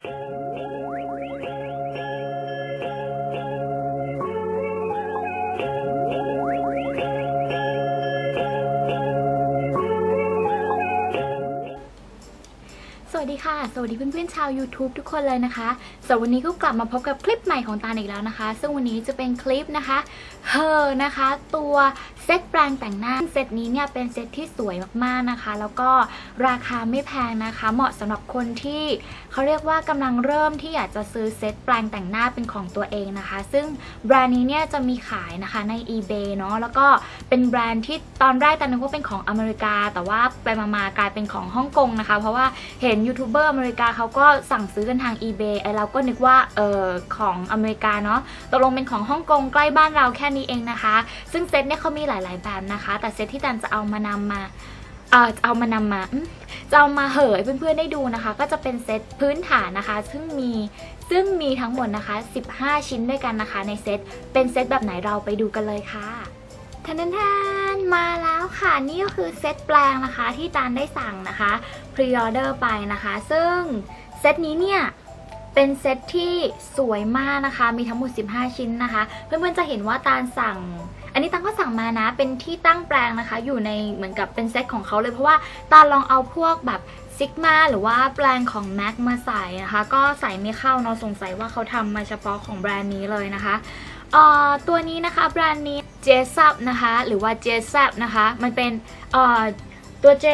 สวัสดีค่ะ สวัสดีเพื่อนๆชาว YouTube ทุกคนเลยนะคะสำหรับวันนี้ก็กลับมาพบกับคลิปใหม่ของตาอีกแล้วนะคะ ซึ่งวันนี้จะเป็นคลิปนะคะเฮอนะคะ ตัวเซตแปรงแต่งหน้าเซตนี้เนี่ยเป็นเซตที่สวยมากๆนะคะ แล้วก็ราคาไม่แพงนะคะ เหมาะสำหรับคนที่เขาเรียกว่ากำลังเริ่มที่อยากจะซื้อเซตแปรงแต่งหน้าเป็นของตัวเองนะคะ ซึ่งแบรนด์นี้เนี่ยจะมีขายนะคะใน eBay เนาะแล้วก็เป็นแบรนด์ที่ตอนแรกตอนนึกว่าเป็นของอเมริกา แต่ว่าไปมากลายเป็นของฮ่องกงนะคะ เพราะว่าเห็นยูทูบเบอร์อเมริกาเขาก็สั่งซื้อกันทาง eBay ไอเราก็นึกว่าเออของอเมริกาเนาะตกลงเป็นของฮ่องกงใกล้บ้านเราแค่นี้เองนะคะ ซึ่งเซตเนี่ยเขามีหลาย ๆ แบบนะคะ แต่เซตที่ตันจะเอามานำมาเออจะเอามานำมาจะเอามาเหยเพื่อนๆได้ดูนะคะ ก็จะเป็นเซตพื้นฐานนะคะ ซึ่งมีซึ่งมีทั้งหมดนะคะ 15 ชิ้นด้วยกันนะคะ ในเซตเป็นเซตแบบไหนเราไปดูกันเลยค่ะทันทันทันมาแล้วค่ะ นี่ก็คือเซตแปลงนะคะที่ตานได้สั่งนะคะ พรีออเดอร์ไปนะคะ ซึ่งเซตนี้เนี่ยเป็นเซตที่สวยมากนะคะ มีทั้งหมด 15 ชิ้นนะคะ เพื่อนๆจะเห็นว่าตาลสั่ง อันนี้ตังก็สั่งมานะ เป็นที่ตั้งแปลงนะคะ อยู่ในเหมือนกับเป็นเซตของเขาเลยเพราะว่าตาลองเอาพวกแบบซิกมาหรือว่าแปลงของ MAC มาใส่นะคะ ก็ใส่ไม่เข้าเนาะสงสัยว่าเขาทำมาเฉพาะของแบรนด์นี้เลยนะคะเอ่อตัวนี้นะคะแบรนด์นี้ j s u p นะคะ หรือว่า j s u p นะคะ มันเป็นเอ่อ ตัว J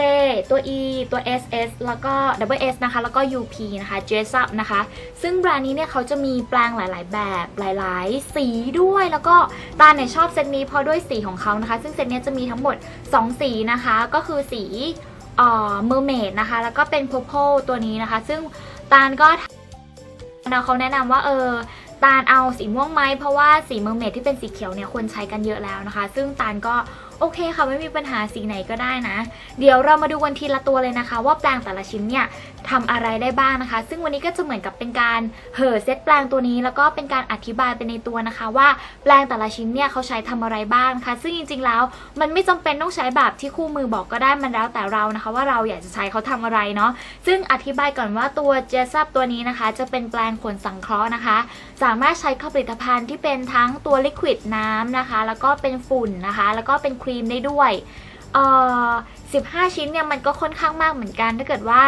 ตัว E ตัว SS แล้วก็ Double S นะคะ แล้วก็ UP นะคะ j s u p นะคะ ซึ่งแบรนด์นี้เนี่ยเขาจะมีแปลงหลาย ๆ แบบหลาย ๆ สีด้วย แล้วก็ตาเนี่ยชอบเซตนี้เพราะด้วยสีของเขานะคะ ซึ่งเซตนี้จะมีทั้งหมด 2 สีนะคะ ก็คือสีเอ่อ mermaid นะคะ แล้วก็เป็น purple ตัวนี้นะคะ ซึ่งตาลก็เขาแนะนำว่าเออตาลเอาสีม่วงไหมเพราะว่าสีเมอร์เมดที่เป็นสีเขียวเนี่ยคนใช้กันเยอะแล้วนะคะ ซึ่งตาลก็ โอเคค่ะไม่มีปัญหาสีไหนก็ได้นะ เดี๋ยวเรามาดูกันทีละตัวเลยนะคะ ว่าแปลงแต่ละชิ้นเนี่ยทำอะไรได้บ้างนะคะ ซึ่งวันนี้ก็จะเหมือนกับเป็นการเห่อเซตแปลงตัวนี้ แล้วก็เป็นการอธิบายไปในตัวนะคะ ว่าแปลงแต่ละชิ้นเนี่ยเขาใช้ทำอะไรบ้างนะคะ ซึ่งจริงๆแล้วมันไม่จำเป็นต้องใช้แบบที่คู่มือบอกก็ได้มันแล้วแต่เรานะคะ ว่าเราอยากจะใช้เขาทำอะไรเนาะซึ่งอธิบายก่อนว่าตัวเจสับตัวนี้นะคะ จะเป็นแปลงขนสังเคราะห์นะคะ สามารถใช้กับผลิตภัณฑ์ที่เป็นทั้งตัวลิควิดน้ำนะคะ แล้วก็เป็นฝุ่นนะคะ แล้วก็เป็นครีมได้ด้วยเอ่อ15 ชิ้นเนี่ยมันก็ค่อนข้างมากเหมือนกัน ถ้าเกิดว่า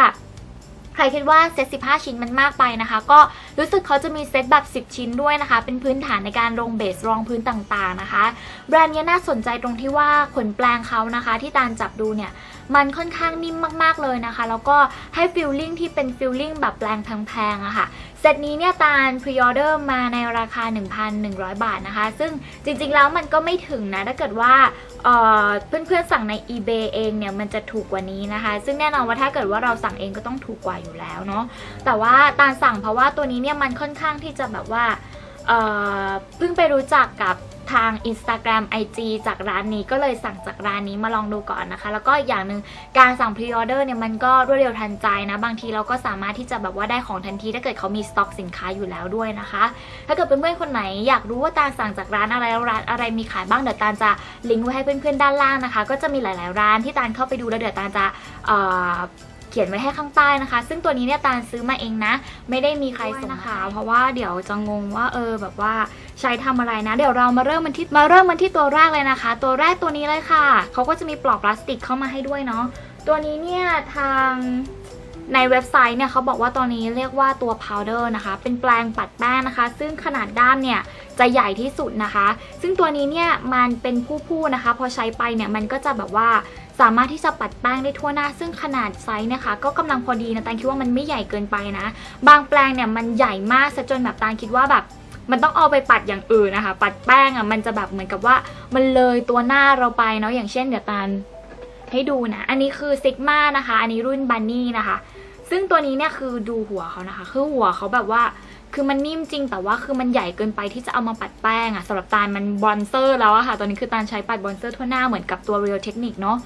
ใครคิดว่าเซต 15 ชิ้นมันมากไปนะคะ ก็รู้สึกเขาจะมีเซตแบบ 10 ชิ้นด้วยนะคะ เป็นพื้นฐานในการลงเบสรองพื้นต่างๆนะคะ แบรนด์นี้น่าสนใจตรงที่ว่าขนแปลงเขานะคะ ที่ตาลจับดูเนี่ย มันค่อนข้างนิ่มมากๆเลยนะคะ แล้วก็ให้ฟิลลิ่งที่เป็นฟิลลิ่งแบบแปลงแพงๆอะค่ะเซตนี้เนี่ยตาลพรีออเดอร์มาในราคา 1,100 บาทนะคะ ซึ่งจริงๆแล้วมันก็ไม่ถึงนะ ถ้าเกิดว่าเเพื่อนๆสั่งใน eBay เองเนี่ยมันจะถูกกว่านี้นะคะ ซึ่งแน่นอนว่าถ้าเกิดว่าเราสั่งเองก็ต้องถูกกว่าอยู่แล้วเนาะแต่ว่าตาลสั่งเพราะว่าตัวนี้เนี่ยมันค่อนข้างที่จะแบบว่า เพิ่งไปรู้จักกับทาง Instagram IG จากร้านนี้ก็เลยสั่งจากร้านนี้มาลองดูก่อนนะคะ แล้วก็อย่างหนึ่งการสั่งพรีออเดอร์เนี่ยมันก็รวดเร็วทันใจนะ บางทีเราก็สามารถที่จะแบบว่าได้ของทันที ถ้าเกิดเขามีสต็อกสินค้าอยู่แล้วด้วยนะคะ ถ้าเกิดเป็นเพื่อนคนไหนอยากรู้ว่าตาสั่งจากร้านอะไรร้านอะไรมีขายบ้างเดี๋ยวตาจะลิงก์ไว้ให้เพื่อนๆด้านล่างนะคะ ก็จะมีหลาย ๆ ร้านที่ตาเข้าไปดูแล้วเดี๋ยวตาจะ ขียนไว้ให้ข้างใต้นะคะ ซึ่งตัวนี้เนี่ยตาลซื้อมาเองนะ ไม่ได้มีใครส่งนะคะ เพราะว่าเดี๋ยวจะงงว่าเออแบบว่าใช้ทำอะไรนะ เดี๋ยวเรามาเริ่มมันที่มาเริ่มมันที่ตัวแรกเลยนะคะ ตัวแรกตัวนี้เลยค่ะเขาก็จะมีปลอกพลาสติกเข้ามาให้ด้วยเนาะตัวนี้เนี่ยทาง ในเว็บไซต์เนี่ยเขาบอกว่าตัวนี้เรียกว่าตัว powder นะคะ เป็นแปลงปัดแป้งนะคะ ซึ่งขนาดด้ามเนี่ยจะใหญ่ที่สุดนะคะ ซึ่งตัวนี้เนี่ยมันเป็นผู้ๆนะคะ พอใช้ไปเนี่ยมันก็จะแบบว่าสามารถที่จะปัดแป้งได้ทั่วหน้า ซึ่งขนาดไซส์นะคะ ก็กำลังพอดีนะตาลคิดว่ามันไม่ใหญ่เกินไปนะ บางแปลงเนี่ยมันใหญ่มากซะจนแบบตาลคิดว่าแบบมันต้องเอาไปปัดอย่างอื่นนะคะ ปัดแป้งอะมันจะแบบเหมือนกับว่ามันเลยตัวหน้าเราไปเนาะอย่างเช่นเดี๋ยวตาลให้ดูนะ อันนี้คือซิกมานะคะ อันนี้รุ่นบันนี่นะคะ ซึ่งตัวนี้เนี่ยคือดูหัวเขานะคะ คือหัวเขาแบบว่า คือมันนิ่มจริงแต่ว่าคือมันใหญ่เกินไปที่จะเอามาปัดแป้งอะสำหรับตาลมันบรอนเซอร์แล้วอะค่ะ ตอนนี้คือตาลใช้ปัดบรอนเซอร์ทั่วหน้าเหมือนกับตัว Real Technique เนาะ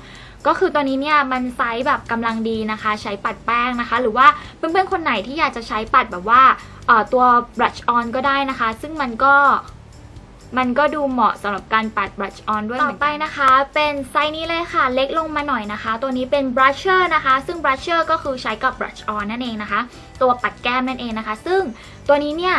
ก็คือตัวนี้เนี่ยมันไซส์แบบกำลังดีนะคะ ใช้ปัดแป้งนะคะ หรือว่าเพื่อนๆคนไหนที่อยากจะใช้ปัดแบบว่าตัว brush on ก็ได้นะคะ ซึ่งมันก็ มันก็ดูเหมาะสำหรับการปัด brush on ด้วยต่อไปนะคะ เป็นไซส์นี้เลยค่ะ เล็กลงมาหน่อยนะคะ ตัวนี้เป็น brusher นะคะ ซึ่ง brusher ก็คือใช้กับ brush on นั่นเองนะคะ ตัวปัดแก้มนั่นเองนะคะ ซึ่งตัวนี้เนี่ย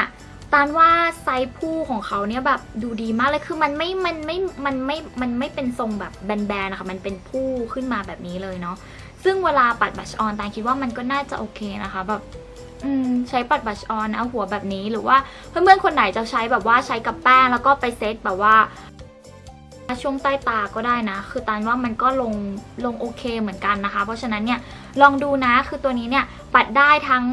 ตานว่าไซส์ผู้ของเขาเนี่ยแบบดูดีมากเลยคือมันไม่ มันไม่ มันไม่ มันไม่เป็นทรงแบบแบนๆนะคะ มันเป็นผู้ขึ้นมาแบบนี้เลยเนาะ ซึ่งเวลาปัดบัชออนตานคิดว่ามันก็น่าจะโอเคนะคะแบบ อืมใช้ปัดบัชออนเอาหัวแบบนี้หรือว่าเพื่อนๆคนไหนจะใช้แบบว่าใช้กับแป้งแล้วก็ไปเซตแบบว่าช่วงใต้ตาก็ได้นะ คือตานว่ามันก็ลงลงโอเคเหมือนกันนะคะ เพราะฉะนั้นเนี่ยลองดูนะคือตัวนี้เนี่ยปัดได้ทั้ง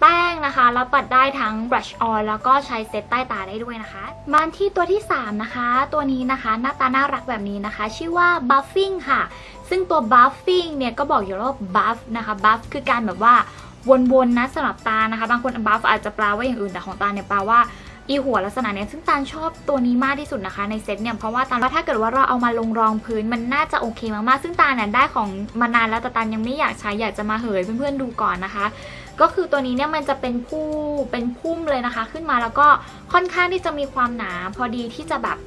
แป้งนะคะ แล้วปัดได้ทั้ง brush on แล้วก็ใช้เซตใต้ตาได้ด้วยนะคะมาที่ตัวที่ 3 นะคะ ตัวนี้นะคะหน้าตาน่ารักแบบนี้นะคะ ชื่อว่า buffing ค่ะ ซึ่งตัว buffing เนี่ยก็บอกอยู่แล้วว่า buff นะคะ buff คือการแบบว่า วนๆนะสำหรับตานะคะ บางคน buff อาจจะแปลว่าอย่างอื่นแต่ของตาเนี่ยแปลว่าอีหัวลักษณะเนี้ยซึ่งตาลชอบตัวนี้มากที่สุดนะคะในเซตเนี่ยเพราะว่าตาลว่าถ้าเกิดว่าเราเอามาลงรองพื้นมันน่าจะโอเคมากๆ ซึ่งตาเนี่ยได้ของมานานแล้วแต่ตาลยังไม่อยากใช้อยากจะมาเหยเพื่อนๆดูก่อนนะคะ ก็คือตัวนี้เนี่ยมันจะเป็นผู้เป็นพุ่มเลยนะคะ ขึ้นมาแล้วก็ค่อนข้างที่จะมีความหนาพอดีที่จะแบบ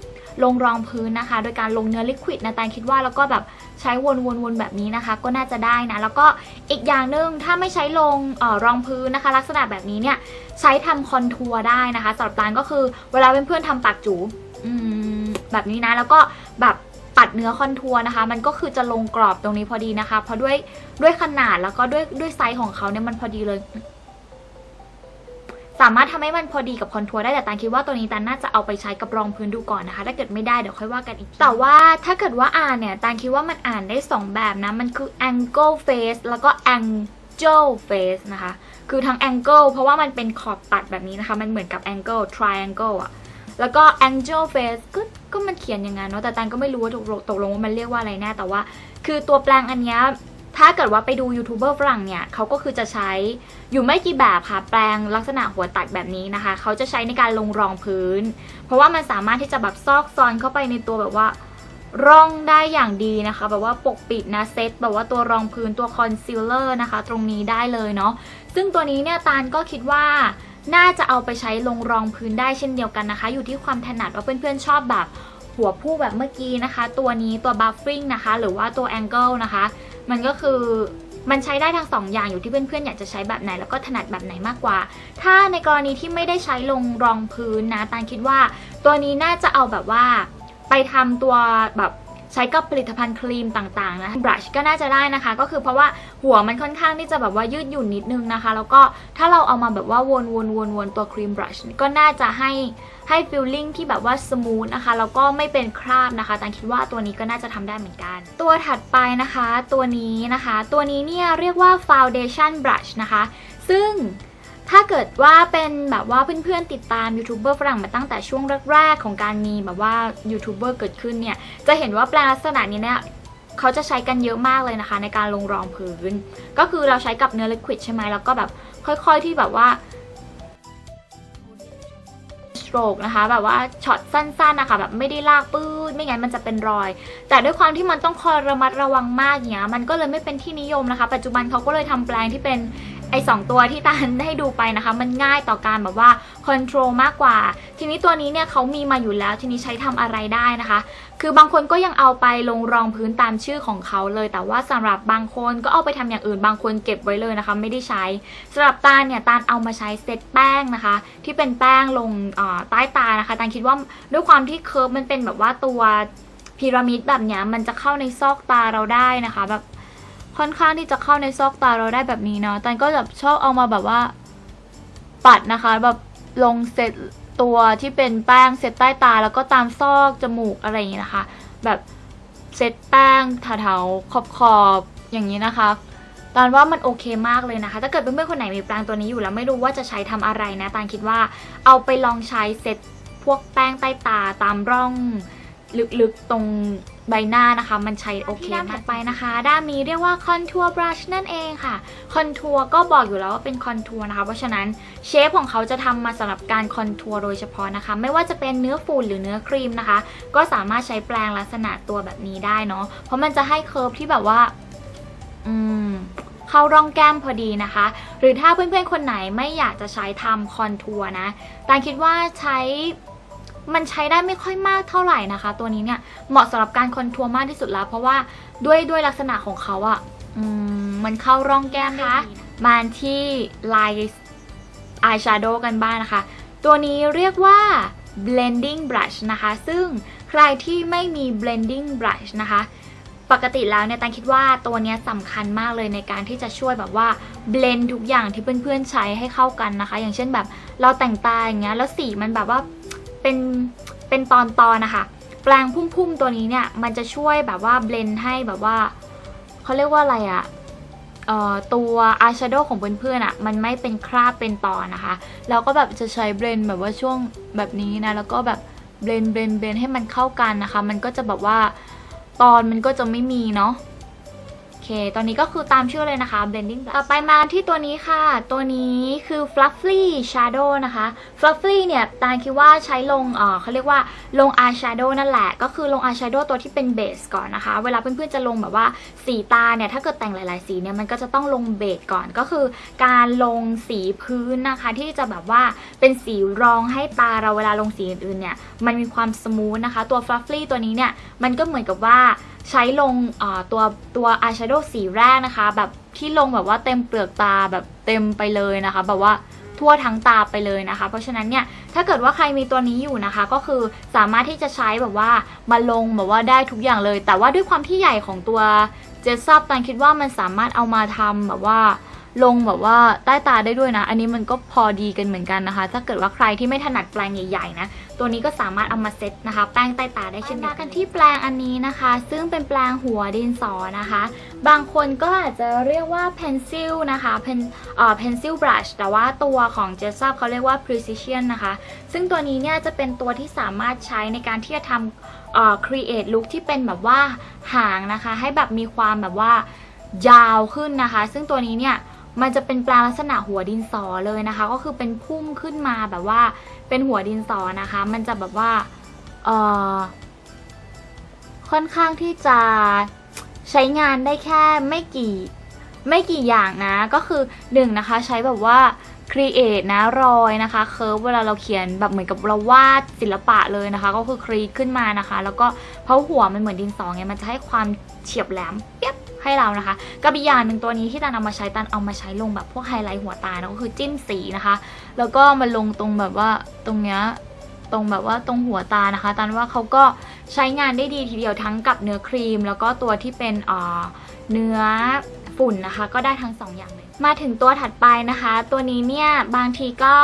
ลงรองพื้นนะคะ โดยการลงเนื้อลิควิดนะตาลคิดว่าแล้วก็แบบใช้วนๆๆแบบนี้นะคะ ก็น่าจะได้นะ แล้วก็อีกอย่างหนึ่งถ้าไม่ใช้ลงออรองพื้นนะคะ ลักษณะแบบนี้เนี่ยใช้ทำคอนทัวร์ได้นะคะสำหรับตานก็คือเวลาเพื่อนๆทำปากจูแบบนี้นะ แล้วก็แบบปัดเนื้อคอนทัวร์นะคะ มันก็คือจะลงกรอบตรงนี้พอดีนะคะ เพราะด้วยด้วยขนาดแล้วก็ด้วยด้วยไซส์ของเขาเนี่ยมันพอดีเลย สามารถทำให้มันพอดีกับคอนทัวร์ได้แต่ตานคิดว่าตัวนี้ตานน่าจะเอาไปใช้กับรองพื้นดูก่อนนะคะ ถ้าเกิดไม่ได้เดี๋ยวค่อยว่ากันอีก แต่ว่าถ้าเกิดว่าอ่านเนี่ยตานคิดว่ามันอ่านได้สองแบบนะ มันคือ angle face แล้วก็ angel face นะคะ คือทั้ง angle เพราะว่ามันเป็นขอบตัดแบบนี้นะคะ มันเหมือนกับ angle triangle อะแล้วก็ angel face ก็ก็มันเขียนอย่างนั้นเนาะแต่ตันก็ไม่รู้ว่าตกลงตกลงว่ามันเรียกว่าอะไรแน่แต่ว่า คือตัวแปลงอันเนี้ย ถ้าเกิดว่าไปดูยูทูบเบอร์ฝรั่งเนี่ยเขาก็คือจะใช้อยู่ไม่กี่แบบค่ะแปลงลักษณะหัวตัดแบบนี้นะคะ เขาจะใช้ในการลงรองพื้น เพราะว่ามันสามารถที่จะแบบซอกซอนเข้าไปในตัวแบบว่าร่องได้อย่างดีนะคะ แบบว่าปกปิดนะเซตแบบว่าตัวรองพื้นตัวคอนซีลเลอร์นะคะ ตรงนี้ได้เลยเนาะซึ่งตัวนี้เนี่ยตาลก็คิดว่าน่าจะเอาไปใช้ลงรองพื้นได้เช่นเดียวกันนะคะ อยู่ที่ความถนัดว่าเพื่อนๆชอบแบบหัวผู้แบบเมื่อกี้นะคะ ตัวนี้ตัวบัฟฟิ้งนะคะ หรือว่าตัวแองเกิลนะคะ มันก็คือมันใช้ได้ทั้งสองอย่างอยู่ที่เพื่อนๆอยากจะใช้แบบไหนแล้วก็ถนัดแบบไหนมากกว่า ถ้าในกรณีที่ไม่ได้ใช้ลงรองพื้นนะตานคิดว่า ตัวนี้น่าจะเอาแบบว่า ไปทำตัวแบบ ใช้กับผลิตภัณฑ์ครีมต่างๆนะบรัชก็น่าจะได้นะคะ ก็คือเพราะว่าหัวมันค่อนข้างที่จะแบบว่ายืดหยุ่นนิดนึงนะคะ แล้วก็ถ้าเราเอามาแบบว่าวนวนวนวนตัวครีมบรัชก็น่าจะให้ให้ฟิลลิ่งที่แบบว่าสมูทนะคะแล้วก็ไม่เป็นคราบนะคะตันคิดว่าตัวนี้ก็น่าจะทำได้เหมือนกัน ตัวถัดไปนะคะ ตัวนี้นะคะ ตัวนี้เนี่ยเรียกว่า foundation brush นะคะ ซึ่ง ถ้าเกิดว่าเป็นแบบว่าเพื่อนๆติดตามยูทูบเบอร์ฝรั่งมาตั้งแต่ช่วงแรกๆของการมีแบบว่ายูทูบเบอร์เกิดขึ้นเนี่ย จะเห็นว่าแปลงลักษณะนี้เนี่ยเขาจะใช้กันเยอะมากเลยนะคะ ในการลงรองพื้น ก็คือเราใช้กับเนื้อลิควิดใช่ไหมแล้วก็แบบค่อยๆที่แบบว่าสโตรกนะคะ แบบว่าช็อตสั้นๆนะคะแบบไม่ได้ลากปื้ดไม่งั้นมันจะเป็นรอย แต่ด้วยความที่มันต้องคอยระมัดระวังมากเนี้ยมันก็เลยไม่เป็นที่นิยมนะคะ ปัจจุบันเขาก็เลยทำแปลงที่เป็น อสองตัวที่ตาลได้ดูไปนะคะ มันง่ายต่อการแบบว่าคอนโทรลมากกว่า ทีนี้ตัวนี้เนี่ยเขามีมาอยู่แล้ว ทีนี้ใช้ทำอะไรได้นะคะ คือบางคนก็ยังเอาไปลงรองพื้นตามชื่อของเขาเลย แต่ว่าสำหรับบางคนก็เอาไปทำอย่างอื่น บางคนเก็บไว้เลยนะคะ ไม่ได้ใช้สำหรับตาลเนี่ยตาลเอามาใช้เซตแป้งนะคะ ที่เป็นแป้งลงใต้ตานะคะตาลคิดว่าด้วยความที่เคิร์ฟมันเป็นแบบว่าตัวพีระมิดแบบเนี้ยมันจะเข้าในซอกตาเราได้นะคะ แบบ ค่อนข้างที่จะเข้าในซอกตาเราได้แบบนี้เนาะตันก็แบบชอบเอามาแบบว่า ปัดนะคะ แบบลงเซตตัวที่เป็นแป้งเซตใต้ตาแล้วก็ตามซอกจมูกอะไรอย่างนี้นะคะ แบบเซตแป้งแถวๆขอบขอบๆอย่างนี้นะคะตานว่ามันโอเคมากเลยนะคะ ถ้าเกิดเพื่อนๆคนไหนมีแปรงตัวนี้อยู่แล้วไม่รู้ว่าจะใช้ทำอะไรนะตานคิดว่าเอาไปลองใช้เซตพวกแป้งใต้ตาตามร่องลึกๆตรง ใบหน้านะคะ มันใช้โอเคมากไปนะคะ ด้านนี้เรียกว่าคอนทัวร์บรัชนั่นเองค่ะคอนทัวร์ก็บอกอยู่แล้วว่าเป็นคอนทัวร์นะคะ เพราะฉะนั้นเชฟของเขาจะทำมาสำหรับการคอนทัวร์โดยเฉพาะนะคะ ไม่ว่าจะเป็นเนื้อฝุ่นหรือเนื้อครีมนะคะ ก็สามารถใช้แปรงลักษณะตัวแบบนี้ได้เนาะเพราะมันจะให้เคิร์ฟที่แบบว่า อืมเข้าร่องแก้มพอดีนะคะ หรือถ้าเพื่อนๆคนไหนไม่อยากจะใช้ทำคอนทัวร์นะตานคิดว่าใช้ มันใช้ได้ไม่ค่อยมากเท่าไหร่นะคะ ตัวนี้เนี่ยเหมาะสำหรับการคอนทัวร์มากที่สุดแล้ว เพราะว่าด้วยด้วยลักษณะของเขาอะอืมมันเข้าร่องแก้มได้ดีนะมาที่ลายอายแชโดว์กันบ้างนะคะ ตัวนี้เรียกว่า blending brush นะคะ ซึ่งใครที่ไม่มี blending brush นะคะ ปกติแล้วเนี่ยตันคิดว่าตัวนี้สำคัญมากเลยในการที่จะช่วยแบบว่าเบลนทุกอย่างที่เพื่อนๆใช้ให้เข้ากันนะคะ อย่างเช่นแบบเราแต่งตาอย่างเงี้ยแล้วสีมันแบบว่า เป็นเป็นตอนๆนะคะ แปลงพุ่มๆตัวนี้เนี่ย มันจะช่วยแบบว่าเบลนให้แบบว่าเขาเรียกว่าอะไรอะตัวอายแชโดว์ของเพื่อนๆอะมันไม่เป็นคราบเป็นตอนนะคะแล้วก็แบบจะใช้เบลนแบบว่าช่วงแบบนี้นะ แล้วก็แบบเบลนเบลนเบลนให้มันเข้ากันนะคะ มันก็จะแบบว่าตอนมันก็จะไม่มีเนาะ เค ตอนนี้ก็คือตามชื่อเลยนะคะ blending brush ต่อไปมาที่ตัวนี้ค่ะ ตัวนี้คือ fluffy shadow นะคะ fluffy เนี่ยตาลคิดว่าใช้ลงเออเขาเรียกว่าลง eye shadow นั่นแหละ ก็คือลง eye shadow ตัวที่เป็นเบสก่อนนะคะ เวลาเพื่อนๆจะลงแบบว่าสีตาเนี่ย ถ้าเกิดแต่งหลายๆ สีเนี่ย มันก็จะต้องลงเบสก่อน ก็คือการลงสีพื้นนะคะ ที่จะแบบว่าเป็นสีรองให้ตาเราเวลาลงสีอื่นๆเนี่ย มันมีความสมูทนะคะ ตัว fluffy ตัวนี้เนี่ย มันก็เหมือนกับว่าใช้ลงเอ่อตัวตัวอาโดสีแรกนะคะ แบบที่ลงแบบว่าเต็มเปลือกตาแบบเต็มไปเลยนะคะ แบบว่าทั่วทั้งตาไปเลยนะคะ เพราะฉะนั้นเนี่ยถ้าเกิดว่าใครมีตัวนี้อยู่นะคะ ก็คือสามารถที่จะใช้แบบว่ามาลงแบบว่าได้ทุกอย่างเลย แต่ว่าด้วยความที่ใหญ่ของตัวเจสซับตันคิดว่ามันสามารถเอามาทำแบบว่า ลงแบบว่าใต้ตาได้ด้วยนะ อันนี้มันก็พอดีกันเหมือนกันนะคะ ถ้าเกิดว่าใครที่ไม่ถนัดแปลงใหญ่ๆนะ ตัวนี้ก็สามารถเอามาเซตนะคะ แป้งใต้ตาได้เช่นเดียวกันที่แปลงอันนี้นะคะ ซึ่งเป็นแปลงหัวดินสอนะคะ บางคนก็อาจจะเรียกว่า pencil นะคะ pen เอ่อ pencil brush แต่ว่าตัวของ j e s s u p เขาเรียกว่า precision นะคะ ซึ่งตัวนี้เนี่ยจะเป็นตัวที่สามารถใช้ในการที่จะทำเอ่อ create look ที่เป็นแบบว่าหางนะคะ ให้แบบมีความแบบว่ายาวขึ้นนะคะ ซึ่งตัวนี้เนี่ย มันจะเป็นปลาลักษณะหัวดินสอเลยนะคะ ก็คือเป็นพุ่มขึ้นมาแบบว่าเป็นหัวดินสอนะคะ มันจะแบบว่าเออค่อนข้างที่จะใช้งานได้แค่ไม่กี่ไม่กี่อย่างนะ ก็คือหนึ่งนะคะใช้แบบว่า create นะรอยนะคะเคิร์ฟเวลาเราเขียนแบบเหมือนกับเราวาดศิลปะเลยนะคะ ก็คือครีขึ้นมานะคะ แล้วก็เพราะหัวมันเหมือนดินสอไงมันจะให้ความเฉียบแหลมเปียบ ให้เรานะคะกับอีกอย่างหนึ่งตัวนี้ที่ตันเอามาใช้ตันเอามาใช้ลงแบบพวกไฮไลท์หัวตานะก็คือจิ้มสีนะคะ แล้วก็มาลงตรงแบบว่าตรงเนี้ยตรงแบบว่าตรงหัวตานะคะ ตันว่าเขาก็ใช้งานได้ดีทีเดียวทั้งกับเนื้อครีม แล้วก็ตัวที่เป็นเอ่อเนื้อฝุ่นนะคะ ก็ได้ทั้งสองอย่างเลย มาถึงตัวถัดไปนะคะ ตัวนี้เนี่ยบางทีก็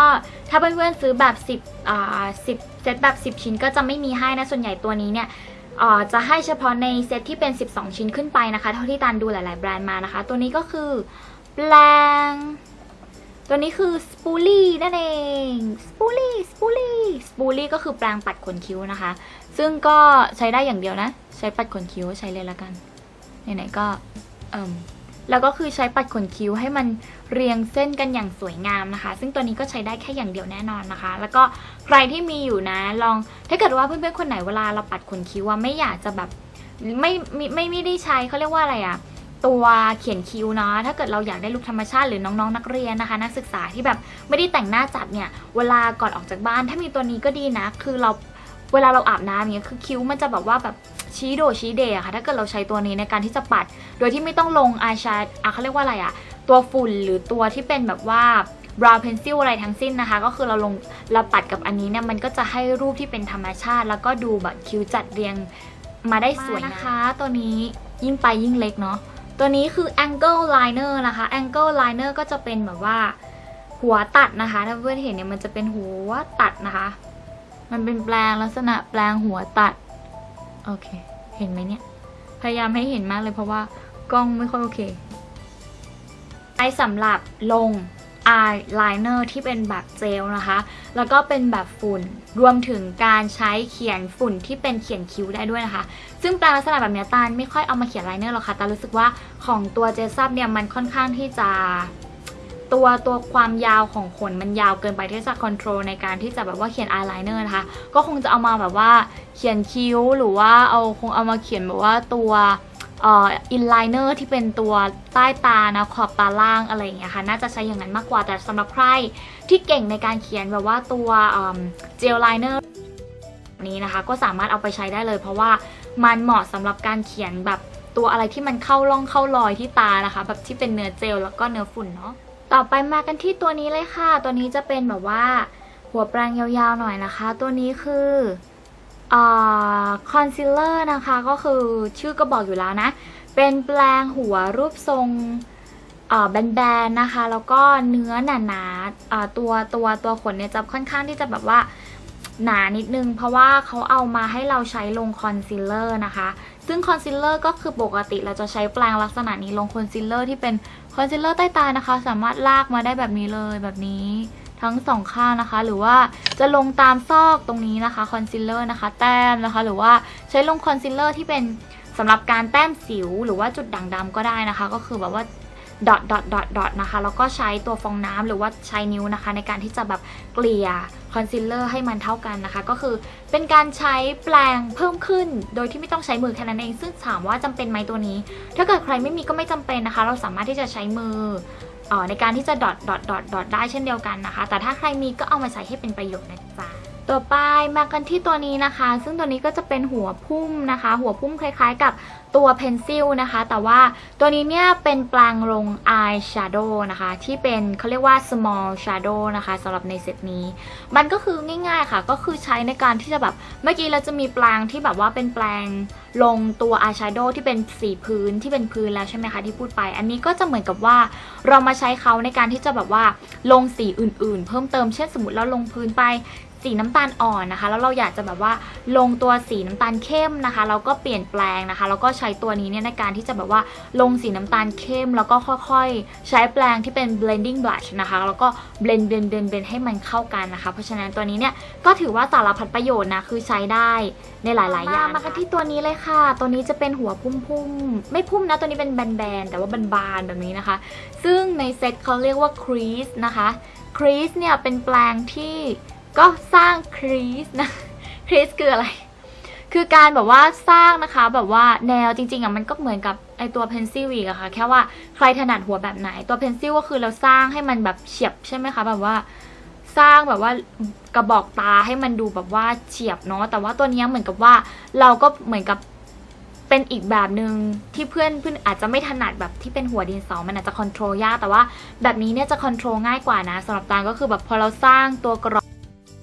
ถ้าเพื่อนๆซื้อแบบ 10อ่า10เซตแบบ 10 ชิ้นก็จะไม่มีให้นะ ส่วนใหญ่ตัวนี้เนี่ย จะให้เฉพาะในเซตที่เป็น 12 ชิ้นขึ้นไปนะคะ เท่าที่ตันดูหลาย ๆ แบรนด์มานะคะ ตัวนี้ก็คือแปลง ตัวนี้คือสปูลี่นั่นเองสปูลี่สปูลี่สปูลี่ก็คือแปลงปัดขนคิ้วนะคะ ซึ่งก็ใช้ได้อย่างเดียวนะ ใช้ปัดขนคิ้วใช้เลยละกันไหนๆก็เอิ่ม แล้วก็คือใช้ปัดขนคิ้วให้มันเรียงเส้นกันอย่างสวยงามนะคะ ซึ่งตัวนี้ก็ใช้ได้แค่อย่างเดียวแน่นอนนะคะ แล้วก็ใครที่มีอยู่นะ ลองถ้าเกิดว่าเพื่อนๆคนไหนเวลาเราปัดขนคิ้วว่าไม่อยากจะแบบไม่ไม่ไม่ได้ใช้เขาเรียกว่าอะไรอะตัวเขียนคิ้วเนาะถ้าเกิดเราอยากได้ลุคธรรมชาติหรือน้องๆนักเรียนนะคะ นักศึกษาที่แบบไม่ได้แต่งหน้าจัดเนี่ย เวลาก่อนออกจากบ้าน ถ้ามีตัวนี้ก็ดีนะ คือเรา เวลาเราอาบน้ำอย่างเงี้ยคือคิ้วมันจะแบบว่าแบบชี้โดชี้เดย์อะค่ะ ถ้าเกิดเราใช้ตัวนี้ในการที่จะปัด โดยที่ไม่ต้องลงอายแชโดว์อะเขาเรียกว่าอะไรอะตัวฝุ่นหรือตัวที่เป็นแบบว่า brow pencil อะไรทั้งสิ้นนะคะ ก็คือเราลงเราปัดกับอันนี้เนี่ยมันก็จะให้รูปที่เป็นธรรมชาติ แล้วก็ดูแบบคิ้วจัดเรียงมาได้สวยนะคะ ตัวนี้ยิ่งไปยิ่งเล็กเนาะตัวนี้คือ angle liner นะคะ angle liner ก็จะเป็นแบบว่าหัวตัดนะคะ ถ้าเพื่อนเห็นเนี่ยมันจะเป็นหัวตัดนะคะ มันเป็นแปลงลักษณะแปลงหัวตัด โอเค เห็นไหมเนี่ย พยายามให้เห็นมากเลยเพราะว่ากล้องไม่ค่อยโอเคใช้สำหรับลง eyeliner ที่เป็นแบบเจลนะคะ แล้วก็เป็นแบบฝุ่น รวมถึงการใช้เขียนฝุ่นที่เป็นเขียนคิ้วได้ด้วยนะคะ ซึ่งแปลงลักษณะแบบเนี้ยตาลไม่ค่อยเอามาเขียนไลเนอร์หรอกค่ะตาลรู้สึกว่าของตัวเจซับเนี่ยมันค่อนข้างที่จะ ตัวตัวความยาวของขนมันยาวเกินไปที่จะคอนโทรลในการที่จะแบบว่าเขียนอายไลเนอร์นะคะ ก็คงจะเอามาแบบว่าเขียนคิ้วหรือว่าเอาคงเอามาเขียนแบบว่าตัวอ่ออินไลเนอร์ที่เป็นตัวใต้ตานะขอบตาล่างอะไรอย่างเงี้ยค่ะน่าจะใช้อย่างนั้นมากกว่าแต่สำหรับใครที่เก่งในการเขียนแบบว่าตัวเจลไลเนอร์นี้นะคะ ก็สามารถเอาไปใช้ได้เลย เพราะว่ามันเหมาะสำหรับการเขียนแบบตัวอะไรที่มันเข้าร่องเข้ารอยที่ตานะคะ แบบที่เป็นเนื้อเจลแล้วก็เนื้อฝุ่นเนาะ ต่อไปมากันที่ตัวนี้เลยค่ะ ตัวนี้จะเป็นแบบว่าหัวแปรงยาวๆหน่อยนะคะ ตัวนี้คือคอนซีลเลอร์นะคะก็คือชื่อก็บอกอยู่แล้วนะ เป็นแปรงหัวรูปทรงแบนๆนะคะ แล้วก็เนื้อหนาๆตัวตัวตัวขนเนี่ยจะค่อนข้างที่จะแบบว่าหนานิดนึง เพราะว่าเขาเอามาให้เราใช้ลงคอนซีลเลอร์นะคะ ซึ่งคอนซีลเลอร์ก็คือปกติเราจะใช้แปรงลักษณะนี้ลงคอนซีลเลอร์ที่เป็น คอนซีลเลอร์ใต้ตานะคะ สามารถลากมาได้แบบนี้เลยแบบนี้ทั้งสองข้างนะคะ หรือว่าจะลงตามซอกตรงนี้นะคะคอนซีลเลอร์นะคะ แต้มนะคะ หรือว่าใช้ลงคอนซีลเลอร์ที่เป็นสำหรับการแต้มสิวหรือว่าจุดด่างดำก็ได้นะคะ ก็คือแบบว่า ดอทดอทดอทดอทนะคะ แล้วก็ใช้ตัวฟองน้ำหรือว่าใช้นิ้วนะคะ ในการที่จะแบบเกลี่ยคอนซีลเลอร์ให้มันเท่ากันนะคะ ก็คือเป็นการใช้แปรงเพิ่มขึ้น โดยที่ไม่ต้องใช้มือแค่นั้นเอง ซึ่งถามว่าจำเป็นไหมตัวนี้ ถ้าเกิดใครไม่มีก็ไม่จำเป็นนะคะ เราสามารถที่จะใช้มือเอ่อในการที่จะดอทดอทดอทดอทได้เช่นเดียวกันนะคะ แต่ถ้าใครมีก็เอามาใช้ให้เป็นประโยชน์นะจ๊ะต่อไปมากันที่ตัวนี้นะคะ ซึ่งตัวนี้ก็จะเป็นหัวพุ่มนะคะ หัวพุ่มคล้าย ๆ กับ ตัวเพนซิลนะคะ แต่ว่าตัวนี้เนี่ยเป็นแปลงลง eye shadow นะคะ ที่เป็นเขาเรียกว่า small shadow นะคะสำหรับในเซตนี้ มันก็คือง่ายๆค่ะ ก็คือใช้ในการที่จะแบบ เมื่อกี้เราจะมีแปลงที่แบบว่าเป็นแปลงลงตัวอายแชโดว์ที่เป็นสีพื้นที่เป็นพื้นแล้วใช่ไหมคะที่พูดไป อันนี้ก็จะเหมือนกับว่าเรามาใช้เขาในการที่จะแบบว่าลงสีอื่นๆ เพิ่มเติมเช่นสมมติเราลงพื้นไป สีน้ำตาลอ่อนนะคะ แล้วเราอยากจะแบบว่าลงตัวสีน้ำตาลเข้มนะคะ เราก็เปลี่ยนแปลงนะคะ แล้วก็ใช้ตัวนี้เนี่ยในการที่จะแบบว่าลงสีน้ำตาลเข้ม แล้วก็ค่อยๆ ใช้แปลงที่เป็น blending blush นะคะ แล้วก็ blend blend blend blend ให้มันเข้ากันนะคะ เพราะฉะนั้นตัวนี้เนี่ยก็ถือว่าสารพัดประโยชน์นะคือใช้ได้ในหลาย ๆ อย่างมาที่ตัวนี้เลยค่ะ ตัวนี้จะเป็นหัวพุ่มๆ ไม่พุ่มนะ ตัวนี้เป็นแบนๆ แต่ว่าบานๆ แบบนี้นะคะ ซึ่งในเซ็ตเขาเรียกว่า crease นะคะ crease เนี่ยเป็นแปลงที่ ก็สร้าง crease นะ crease คืออะไร คือการแบบว่าสร้างนะคะแบบว่าแนวจริงๆอะมันก็เหมือนกับไอตัวเพนซิลอีกอะค่ะแค่ว่าใครถนัดหัวแบบไหนตัวเพนซิลก็คือเราสร้างให้มันแบบเฉียบใช่ไหมคะแบบว่าสร้างแบบว่ากระบอกตาให้มันดูแบบว่าเฉียบเนาะแต่ว่าตัวนี้เหมือนกับว่าเราก็เหมือนกับเป็นอีกแบบหนึ่งที่เพื่อนเพื่อนอาจจะไม่ถนัดแบบที่เป็นหัวดินสอมันอาจจะคอนโทรลยากแต่ว่าแบบนี้เนี่ยจะคอนโทรลง่ายกว่านะสำหรับตาลก็คือแบบพอเราสร้างตัวกรอบ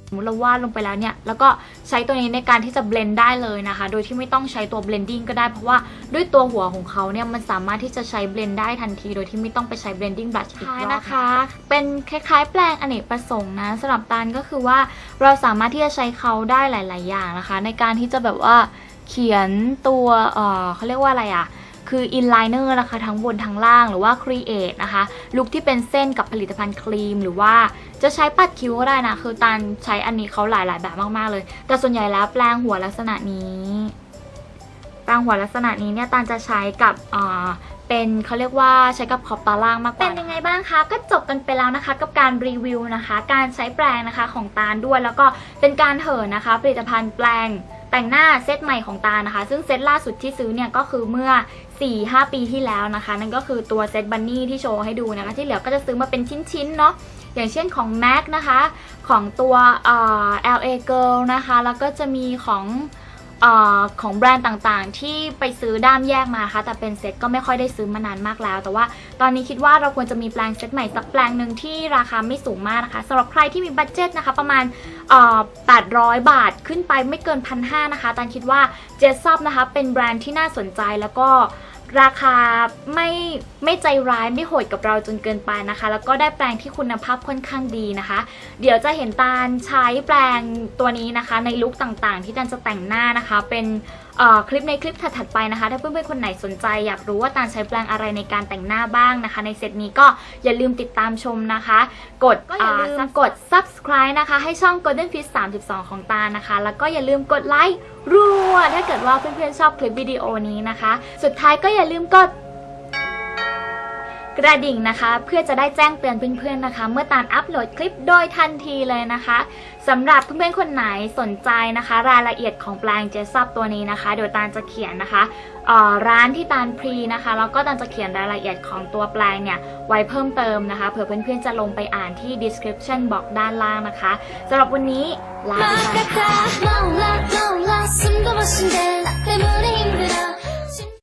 สมมติเราวาดลงไปแล้วเนี่ย แล้วก็ใช้ตัวนี้ในการที่จะเบลนได้เลยนะคะ โดยที่ไม่ต้องใช้ตัว blending ก็ได้ เพราะว่าด้วยตัวหัวของเขาเนี่ยมันสามารถที่จะใช้เบลนได้ทันที โดยที่ไม่ต้องไปใช้ blending brush อีกรอบนะคะ เป็นคล้ายๆ แปลงอเนกประสงค์นะสำหรับตาลก็คือว่าเราสามารถที่จะใช้เขาได้หลาย ๆ อย่างนะคะ ในการที่จะแบบว่าเขียนตัวเออเขาเรียกว่าอะไรอะ คือ inliner นะคะทั้งบนทั้งล่างหรือว่า create นะคะลุคที่เป็นเส้นกับผลิตภัณฑ์ครีม หรือว่าจะใช้ปัดคิ้วก็ได้นะ คือตาลใช้อันนี้เขาหลายๆ แบบมากๆเลย แต่ส่วนใหญ่แล้วแปลงหัวลักษณะนี้แปลงหัวลักษณะนี้เนี่ยตาลจะใช้กับอ่าเป็นเขาเรียกว่าใช้กับขอบตาล่างมากกว่าเป็นยังไงบ้างคะ ก็จบกันไปแล้วนะคะ กับการรีวิวนะคะ การใช้แปรงนะคะของตาลด้วย แล้วก็เป็นการเหินนะคะ ผลิตภัณฑ์แปลงแต่งหน้าเซตใหม่ของตานะคะ ซึ่งเซตล่าสุดที่ซื้อเนี่ยก็คือเมื่อ 4-5 ปีที่แล้วนะคะ นั่นก็คือตัวเซตบันนี่ที่โชว์ให้ดูนะคะ ที่เหลือก็จะซื้อมาเป็นชิ้น ๆ เนาะอย่างเช่นของ MAC นะคะ ของตัวเอ่อ LA Girl นะคะ แล้วก็จะมีของอของแบรนด์ต่างๆ ที่ไปซื้อด้ามแยกมานะคะแต่เป็นเซ็ตก็ไม่ค่อยได้ซื้อมานานมากแล้ว แต่ว่าตอนนี้คิดว่าเราควรจะมีแปลงเซ็ตใหม่สักแปลงหนึ่งที่ราคาไม่สูงมากนะคะสำหรับใครที่มีบัตเจ็ตนะคะประมาณ800 บาทขึ้นไปไม่เกินพันหนะคะตอนคิดว่าเจสซับนะคะเป็นแบรนด์ที่น่าสนใจแล้วก็ ราคาไม่ไม่ใจร้ายไม่โหดกับเราจนเกินไปนะคะ แล้วก็ได้แปลงที่คุณภาพค่อนข้างดีนะคะ เดี๋ยวจะเห็นตาลใช้แปลงตัวนี้นะคะ ในลุคต่างๆ ที่ตาลจะแต่งหน้านะคะเป็น คลิปในคลิปถัดๆไปนะคะ ถ้าเพื่อนๆคนไหนสนใจ อยากรู้ว่าตาลใช้แปลงอะไรในการแต่งหน้าบ้างนะคะ ในเซตนี้ก็อย่าลืมติดตามชมนะคะ กดก็อย่าลืมกด subscribe นะคะ ให้ช่อง Golden Fish 32 ของตาลนะคะ แล้วก็อย่าลืมกดไลค์รัวถ้าเกิดว่าเพื่อนๆชอบคลิปวิดีโอนี้นะคะ สุดท้ายก็อย่าลืมกด กระดิ่งนะคะ เพื่อจะได้แจ้งเตือนเพื่อนๆนะคะ เมื่อตาลอัปโหลดคลิปโดยทันทีเลยนะคะสำหรับเพื่อนๆคนไหนสนใจนะคะ รายละเอียดของแปลงเจสซับตัวนี้นะคะเดี๋ยวตาลจะเขียนนะคะร้านที่ตาลพรีนะคะแล้วก็ตาลจะเขียนรายละเอียดของตัวแปลงเนี่ยไว้เพิ่มเติมนะคะเผื่อเพื่อนๆจะลงไปอ่านที่ description บอกด้านล่างนะคะสำหรับวันนี้ลาไปก่อนค่ะ